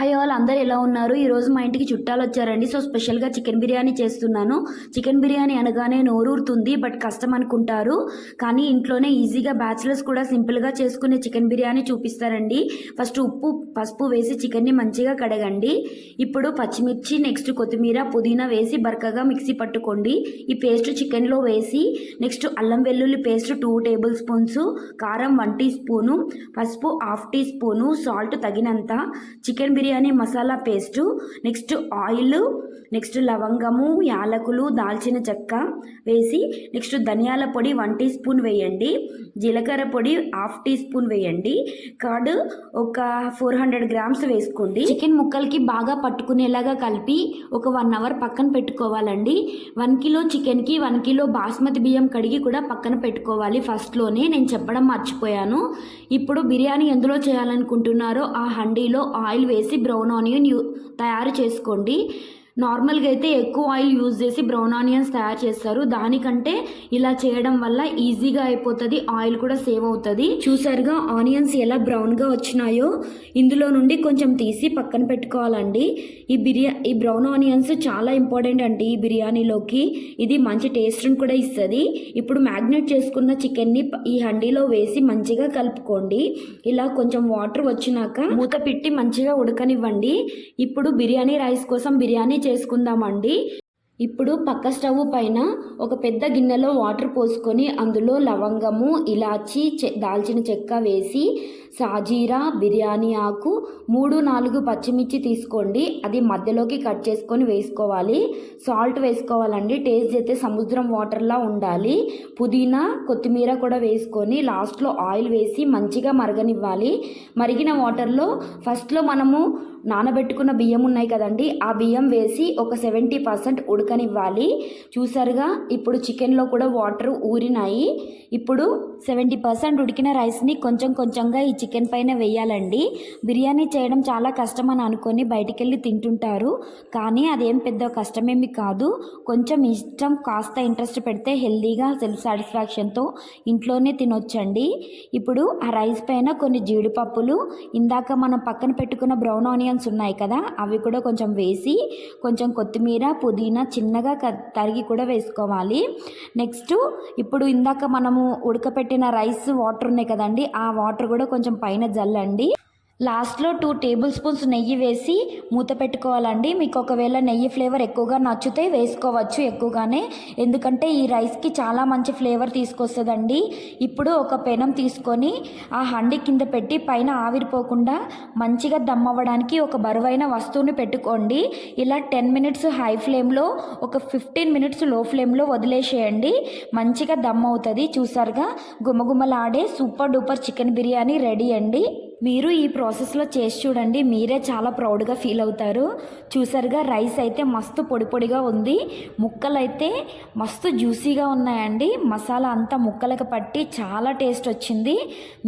Hi all అందరు ఎలా ఉన్నారు? ఈరోజు మా ఇంటికి చుట్టాలు వచ్చారండి. సో స్పెషల్గా చికెన్ బిర్యానీ చేస్తున్నాను. చికెన్ బిర్యానీ అనగానే నోరూరుతుంది బట్ కష్టం అనుకుంటారు. కానీ ఇంట్లోనే ఈజీగా బ్యాచిలర్స్ కూడా సింపుల్గా చేసుకునే చికెన్ బిర్యానీ చూపిస్తారండి. ఫస్ట్ ఉప్పు పసుపు వేసి చికెన్ని మంచిగా కడగండి. ఇప్పుడు పచ్చిమిర్చి నెక్స్ట్ కొత్తిమీర పుదీనా వేసి బరకగా మిక్సీ పట్టుకోండి. ఈ పేస్ట్ చికెన్లో వేసి నెక్స్ట్ అల్లం వెల్లుల్లి పేస్ట్ టూ టేబుల్ స్పూన్స్ కారం వన్ టీ స్పూను పసుపు హాఫ్ టీ స్పూను సాల్ట్ తగినంత. Chicken biryani biryani masala paste next oil next లవంగము యాలకులు దాల్చిన చెక్క వేసి నెక్స్ట్ ధనియాల పొడి వన్ టీ స్పూన్ వేయండి. జీలకర్ర పొడి హాఫ్ టీ స్పూన్ వేయండి. కర్డ్ ఒక ఫోర్ హండ్రెడ్ గ్రామ్స్ వేసుకోండి. చికెన్ ముక్కలకి బాగా పట్టుకునేలాగా కలిపి ఒక వన్ అవర్ పక్కన పెట్టుకోవాలండి. వన్ కిలో చికెన్కి వన్ కిలో బాస్మతి బియ్యం కడిగి కూడా పక్కన పెట్టుకోవాలి. ఫస్ట్లోనే నేను చెప్పడం మర్చిపోయాను. ఇప్పుడు బిర్యానీ ఎందులో చేయాలనుకుంటున్నారో ఆ హండీలో ఆయిల్ వేసి బ్రౌన్ ఆనియన్ యూ తయారు చేసుకోండి. నార్మల్గా అయితే ఎక్కువ ఆయిల్ యూజ్ చేసి బ్రౌన్ ఆనియన్స్ తయారు చేస్తారు. దానికంటే ఇలా చేయడం వల్ల ఈజీగా అయిపోతుంది ఆయిల్ కూడా సేవ్ అవుతుంది. చూసారుగా ఆనియన్స్ ఎలా బ్రౌన్గా వచ్చినాయో? ఇందులో నుండి కొంచెం తీసి పక్కన పెట్టుకోవాలండి. ఈ బిర్యా ఈ బ్రౌన్ ఆనియన్స్ చాలా ఇంపార్టెంట్ అండి ఈ బిర్యానీలోకి. ఇది మంచి టేస్ట్ని కూడా ఇస్తుంది. ఇప్పుడు మ్యాగ్నేట్ చేసుకున్న చికెన్ని ఈ హండీలో వేసి మంచిగా కలుపుకోండి. ఇలా కొంచెం వాటర్ వచ్చినాక మూత పెట్టి మంచిగా ఉడకనివ్వండి. ఇప్పుడు బిర్యానీ రైస్ కోసం బిర్యానీ చేసుకుందామండి. ఇప్పుడు పక్క స్టవ్ పైన ఒక పెద్ద గిన్నెలో వాటర్ పోసుకొని అందులో లవంగము ఇలాచి దాల్చిన చెక్క వేసి సాజీరా బిర్యానీ ఆకు మూడు నాలుగు పచ్చిమిర్చి తీసుకోండి. అది మధ్యలోకి కట్ చేసుకొని వేసుకోవాలి. సాల్ట్ వేసుకోవాలండి. టేస్ట్ అయితే సముద్రం వాటర్లా ఉండాలి. పుదీనా కొత్తిమీర కూడా వేసుకొని లాస్ట్లో ఆయిల్ వేసి మంచిగా మరగనివ్వాలి. మరిగిన వాటర్లో ఫస్ట్లో మనము నానబెట్టుకున్న బియ్యం ఉన్నాయి కదండి ఆ బియ్యం వేసి ఒక సెవెంటీ పర్సెంట్ ఉడకనివ్వాలి. చూసారుగా ఇప్పుడు చికెన్లో కూడా వాటర్ ఊరినాయి. ఇప్పుడు సెవెంటీ పర్సెంట్ ఉడికిన రైస్ని కొంచెం కొంచెంగా ఈ చికెన్ పైన వేయాలండి. బిర్యానీ చేయడం చాలా కష్టం అని అనుకొని బయటికి వెళ్ళి తింటుంటారు. కానీ అదేం పెద్ద కష్టమేమి కాదు. కొంచెం ఇష్టం కాస్త ఇంట్రెస్ట్ పెడితే హెల్దీగా సెల్ఫ్ సాటిస్ఫాక్షన్తో ఇంట్లోనే తినొచ్చండి. ఇప్పుడు ఆ రైస్ పైన కొన్ని జీడిపప్పులు ఇందాక మనం పక్కన పెట్టుకున్న బ్రౌన్ ఆనియన్స్ ఉన్నాయి కదా అవి కూడా కొంచెం వేసి కొంచెం కొత్తిమీర పుదీనా చిన్నగా క- తరిగి కూడా వేసుకోవాలి. నెక్స్ట్ ఇప్పుడు ఇందాక మనము ఉడకపెట్టిన రైస్ వాటర్ ఉన్నాయి కదండి ఆ వాటర్ కూడా కొంచెం పైన జల్లండి. లాస్ట్లో టూ టేబుల్ స్పూన్స్ నెయ్యి వేసి మూత పెట్టుకోవాలండి. మీకు ఒకవేళ నెయ్యి ఫ్లేవర్ ఎక్కువగా నచ్చితే వేసుకోవచ్చు ఎక్కువగానే. ఎందుకంటే ఈ రైస్కి చాలా మంచి ఫ్లేవర్ తీసుకొస్తుందండి. ఇప్పుడు ఒక పెనం తీసుకొని ఆ హండి కింద పెట్టి పైన ఆవిరిపోకుండా మంచిగా దమ్ అవ్వడానికి ఒక బరువైన వస్తువుని పెట్టుకోండి. ఇలా టెన్ మినిట్స్ హై ఫ్లేమ్లో ఒక ఫిఫ్టీన్ మినిట్స్లో ఫ్లేమ్లో వదిలేసేయండి. మంచిగా దమ్ అవుతుంది. చూసారుగా? గుమగుమలాడే super duper chicken biryani ready అండి. మీరు ఈ ప్రాసెస్లో చేసి చూడండి. మీరే చాలా ప్రౌడ్గా ఫీల్ అవుతారు. చూసారుగా రైస్ అయితే మస్తు పొడి పొడిగా ఉంది. ముక్కలు అయితే మస్తు జ్యూసీగా ఉన్నాయండి. మసాలా అంతా ముక్కలకు పట్టి చాలా టేస్ట్ వచ్చింది.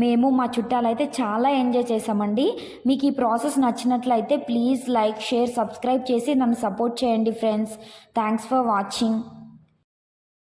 మేము మా చుట్టాలైతే చాలా ఎంజాయ్ చేసామండి మీకు ఈ ప్రాసెస్ నచ్చినట్లయితే ప్లీజ్ లైక్ షేర్ సబ్స్క్రైబ్ చేసి నన్ను సపోర్ట్ చేయండి ఫ్రెండ్స్. Thanks for watching.